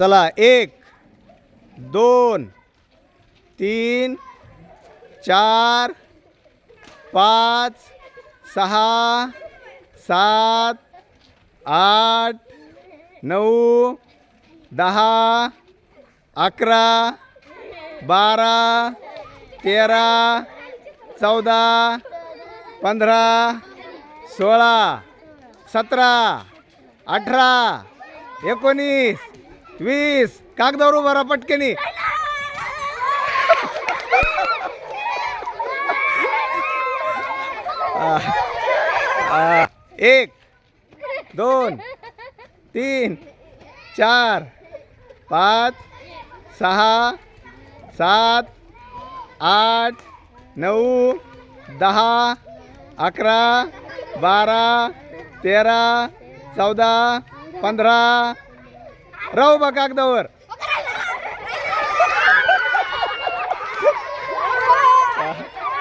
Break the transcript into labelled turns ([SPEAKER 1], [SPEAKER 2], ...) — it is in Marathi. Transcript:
[SPEAKER 1] चला एक दोन तीन चार पाच सहा सात आठ नऊ दहा अकरा बारा तेरा चौदा पंधरा सोळा सतरा अठरा एकोणीस वीस. कागदावर उभा राहा पटकनी. एक दोन तीन चार पाच सहा सात आठ नऊ दहा अकरा बारा तेरा चौदा पंधरा राहू बा कागदावर.